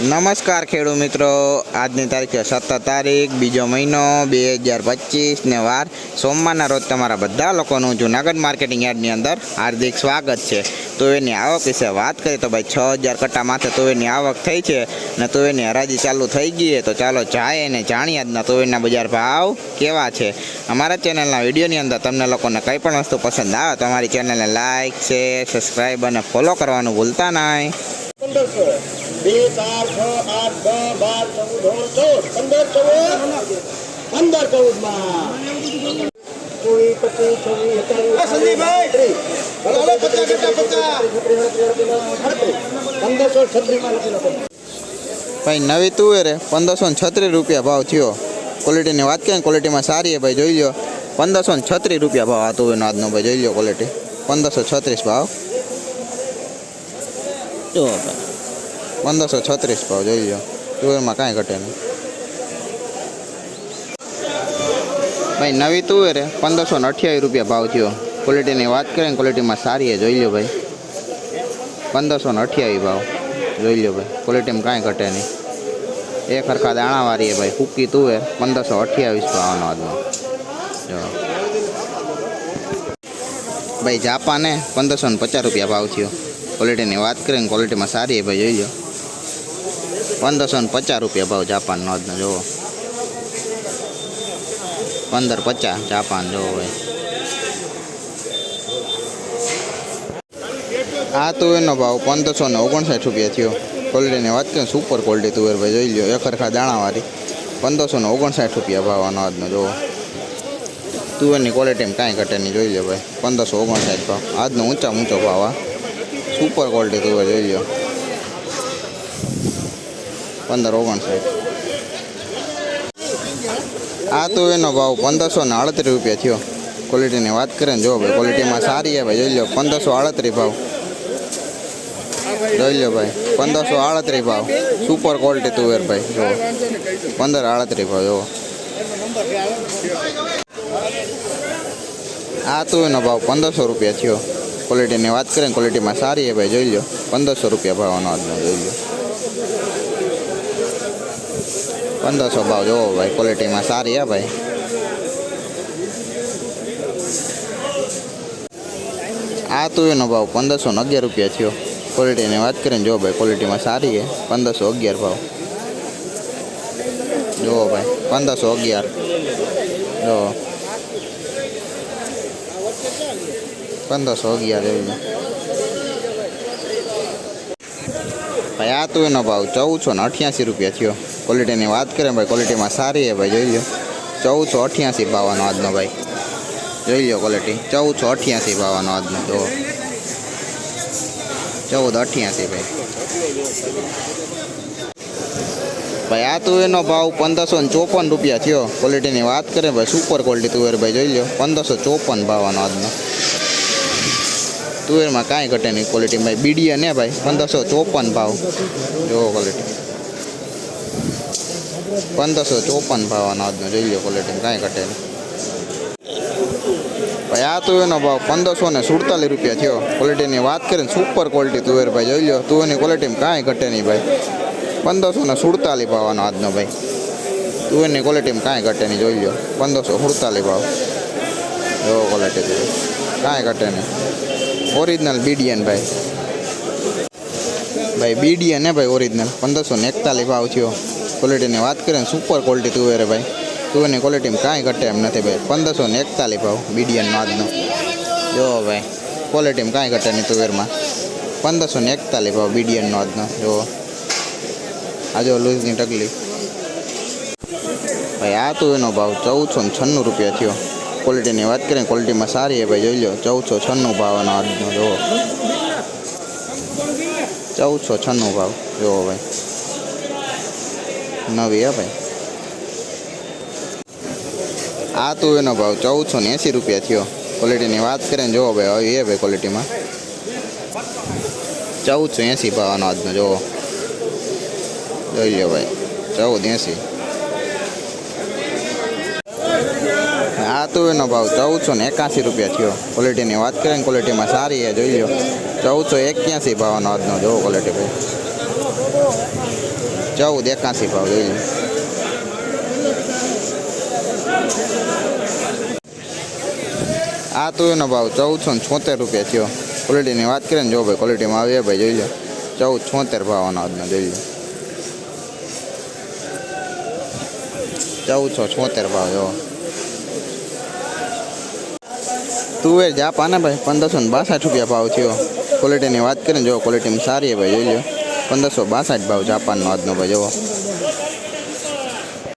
નમસ્કાર ખેડૂત મિત્રો. આજની તારીખે સત્તર તારીખ, બીજો મહિનો, બે હજાર પચીસને વાર. સોમવારના રોજ તમારા બધા લોકોનું જુનાગઢ માર્કેટિંગ યાર્ડની અંદર હાર્દિક સ્વાગત છે. તુવેરની આવક વિશે વાત કરીએ તો ભાઈ છ હજાર કટ્ટા માથે તુવેરની આવક થઈ છે ને તુવેરની હરાજી ચાલુ થઈ ગઈ તો ચાલો જાય અને જાણીએ આજના તુવેરના બજાર ભાવ કેવા છે. અમારા ચેનલના વિડીયોની અંદર તમને લોકોને કંઈ પણ વસ્તુ પસંદ આવે તો અમારી ચેનલને લાઇક શેર, સબસ્ક્રાઈબ અને ફોલો કરવાનું ભૂલતા નહીં. બે ચાર છ આઠ દસ બાર ચૌદ સોળ ચૌદ પંદર ચૌદ. પંદર ચૌદમાં ચોવીસ પચીસ છવ્વીસ પંદરસો છત્રીસમાં લખી ભાઈ નવી તુવેરે પંદરસો ને છત્રીસ રૂપિયા ભાવ થયો. ક્વોલિટીની વાત કરીએ ક્વોલિટીમાં સારી છે ભાઈ જોઈ લો પંદરસો ને છત્રીસ રૂપિયા ભાવ આ તુવેરનો આજનો ભાઈ જોઈ લો ક્વોલિટી પંદરસો છત્રીસ ભાવ. જો ભાઈ. પંદરસો છત્રીસ ભાવ જોઈ લો તુવેરમાં કાંઈ ઘટે નહીં. ભાઈ, નવી તુવેરે પંદરસો ને અઠ્યાવીસ રૂપિયા ભાવ થયો. ક્વોલિટીની વાત કરીએ ક્વોલિટીમાં સારી જોઈ લો ભાઈ. પંદરસો ને અઠ્યાવીસ ભાવ, જોઈ લો ભાઈ. ક્વોલિટીમાં કાંઈ ઘટે નહીં. એક હરખા દાણાવાળી ભાઈ ફૂકી તુવેર, પંદરસો અઠ્યાવીસ ભાવનો આજનો જો. ભાઈ, જાપાને પંદરસો ને પચાસ રૂપિયા ભાવ થયો. ક્વોલિટીની વાત કરીને ક્વોલિટીમાં સારી ભાઈ, જોઈ લો પંદરસો ને પચાસ રૂપિયા ભાવ જાપાનનો આજનો જોવો પંદર પચાસ જાપાન જોવો ભાઈ. આ તુવેરનો ભાવ પંદરસો ને ઓગણસાઠ રૂપિયા થયો. ક્વોલિટીની વાત કરીએ સુપર ક્વોલિટી તુવેર ભાઈ, જોઈ લો એક હરખા દાણાવાળી. પંદરસો ને ઓગણસાઠ રૂપિયા ભાવ આનો આજનો જોવો તુવેરની ક્વોલિટીમાં કાંઈ ઘટે નહીં, જોઈ લો ભાઈ. પંદરસો ઓગણસાઠ ભાવ. આજનો ઊંચા ઊંચો ભાવ, આ. સુપર ક્વોલિટી તુવેર, જોઈ લો પંદર ઓગણસાઠ આ તો એનો ભાવ પંદરસો ને અડત્રીસ રૂપિયા થયો. ક્વોલિટીની વાત કરીએ ને જો ભાઈ ક્વોલિટીમાં સારી છે ભાઈ, જોઈ લો, પંદરસો આડત્રીસ ભાવ. જોઈ લો ભાઈ, પંદરસો આડત્રીસ ભાવ. સુપર ક્વોલિટી તુવેર ભાઈ જો પંદર આડત્રીસ ભાવ જો આ તુવેરનો ભાવ પંદરસો રૂપિયા થયો. ક્વોલિટીની વાત કરીએ ક્વોલિટીમાં સારી છે ભાઈ, જોઈ લો. પંદરસો રૂપિયા ભાવનો આજનો, જોઈ લો. પંદરસો ભાવ જોવો ભાઈ ક્વોલિટીમાં સારી હે ભાઈ. આ તુવેરનો ભાવ પંદરસો ને અગિયાર રૂપિયા થયો. ક્વોલિટીની વાત કરીને જો ભાઈ ક્વોલિટીમાં સારી છે પંદરસો અગિયાર ભાવ. જુઓ ભાઈ, પંદરસો અગિયાર. જો પંદરસો અગિયાર એવું ભાઈ, આ તુવેરનો ભાવ ચૌદસો ને અઠ્યાસી રૂપિયા થયો. ક્વોલિટીની વાત કરીએ ભાઈ ક્વોલિટીમાં સારી છે ભાઈ, જોઈ લો ચૌદસો અઠ્યાસી બાવાનો આજનો ભાઈ. જોઈ લો ક્વોલિટી ચૌદસો અઠ્યાસી બાવાનો આજનો જો ચૌદ અઠ્યાસી ભાઈ. ભાઈ, આ તુવેરનો ભાવ પંદરસો ને ચોપન રૂપિયા થયો. ક્વોલિટીની વાત કરીએ ભાઈ સુપર ક્વોલિટી તુવેર ભાઈ, જોઈ લો પંદરસો ચોપન ભાવવાનો આજનો. તુવેરમાં કાંઈ ઘટે નહીં ક્વોલિટી ભાઈ બીડીએ ને ભાઈ, પંદરસો ચોપન ભાવ. જો ક્વોલિટી પંદરસો ચોપન ભાવનો આજનો જોઈ લો ક્વોલિટી કાંઈ ઘટે નહીં. ભાઈ, આ તુવેરનો ભાવ પંદરસો ને સુડતાલીસ રૂપિયા થયો. ક્વોલિટીની વાત કરીને સુપર ક્વોલિટી તુવેર ભાઈ, જોઈ લો તુવેરની ક્વોલિટીમાં કાંઈ ઘટે નહીં ભાઈ. પંદરસો ને સુડતાલીસ ભાવનો આજનો ભાઈ. તુવેરની ક્વોલિટીમાં કાંઈ ઘટે નહીં, જોઈ લો પંદરસો સુડતાલીસ ભાવ. જો ક્વોલિટી તુવેર. કાંઈ ઘટે નહીં. ઓરિજિનલ બીડીએન ભાઈ. ભાઈ બીડીએન હે ભાઈ ઓરિજિનલ પંદરસો ને એકતાલીસ ભાવ થયો. ક્વોલિટીની વાત કરીએ ને સુપર ક્વોલિટી તુવેર ભાઈ. તુવેરની ક્વોલિટીમાં કાંઈ ઘટે એમ નથી ભાઈ. પંદરસો ને એકતાલીસ ભાવ બીડીએનનો આજનો. જો ભાઈ ક્વોલિટીમાં કાંઈ ઘટે નહીં તુવેરમાં પંદરસો ને એકતાલીસ ભાવ બીડીએનનો આજનો. જો, આ લૂઝની ટકલી ભાઈ, આ તુવેરનો ભાવ ચૌદસો ને છન્નું રૂપિયા થયો. ક્વોલિટીની વાત કરીએ ક્વોલિટીમાં સારી છે ભાઈ, જોઈ લો ચૌદસો છન્નું ભાવનો આજનો જુઓ ચૌદસો છન્નું ભાવ જુઓ ભાઈ. નવી હે ભાઈ. આ તુવેરનો ભાવ ચૌદસો ને એંસી રૂપિયા થયો. ક્વોલિટીની વાત કરે ને જોવો ભાઈ આવી એ ભાઈ ક્વોલિટીમાં ચૌદસો એંસી ભાવનો આજનો જુઓ જોઈ લો ભાઈ, ચૌદ એંસી. આ તો એનો ભાવ ચૌદસો ને એકાસી રૂપિયા થયો. ક્વોલિટીની વાત કરીએ ને ક્વોલિટીમાં સારી છે જોઈ લો ચૌદસો એક્યાસી ભાવનો આજનો, જોવો ક્વોલિટી ભાઈ. ચૌદ એકાસી ભાવ જોઈ લો આ તો એનો ભાવ ચૌદસો ને છોતેર રૂપિયા થયો. ક્વોલિટીની વાત કરીએ ને જો ભાઈ ક્વોલિટીમાં આવે ભાઈ જોઈ લો. ચૌદ છોતેર ભાવ આનો આજનો જોઈ લો. ચૌદસો છોતેર ભાવ, જો. તુવેર જાપા ને ભાઈ, પંદરસો ને બાસઠ રૂપિયા ભાવ થયો. ક્વોલિટીની વાત કરીએ ને જો ક્વોલિટીમાં સારી છે ભાઈ, જોઈ લો. પંદરસો બાસઠ ભાવ જાપાનનો આજનો ભાઈ જુઓ.